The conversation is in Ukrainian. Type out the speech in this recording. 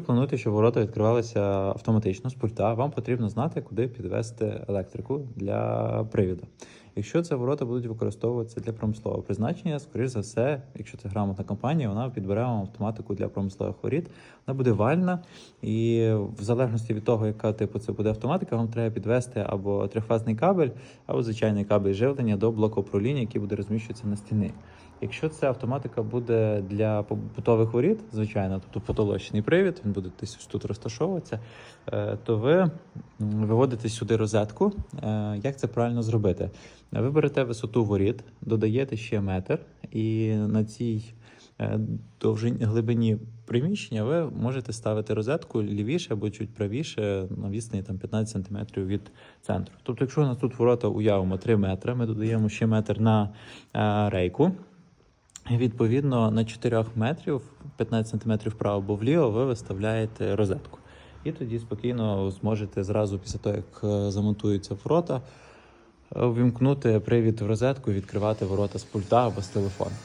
Плануєте, щоб ворота відкривалися автоматично з пульта. Вам потрібно знати, куди підвести електрику для привіду. Якщо це ворота будуть використовуватися для промислового призначення, скоріш за все, якщо це грамотна компанія, вона підбере вам автоматику для промислових воріт. Вона буде вальна, і в залежності від того, яка типу це буде автоматика, вам треба підвести або трифазний кабель, або звичайний кабель живлення до блоку управління, який буде розміщуватися на стіні. Якщо це автоматика буде для побутових воріт, звичайно, тобто потолочний привід, він буде десь тут розташовуватися, е, то ви виводите сюди розетку. Е, Як це правильно зробити? Ви берете висоту воріт, додаєте ще метр, і на цій е, довжині глибині приміщення ви можете ставити розетку лівіше або чуть правіше на відстані там 15 см від центру. Тобто, якщо у нас тут ворота уявимо 3 метри, ми додаємо ще метр на е, рейку. Відповідно, на 4 метрів, 15 см вправо або вліво, ви виставляєте розетку. І тоді спокійно зможете зразу після того, як е, замонтуються ворота, ввімкнути привід в розетку відкривати ворота з пульта або з телефону.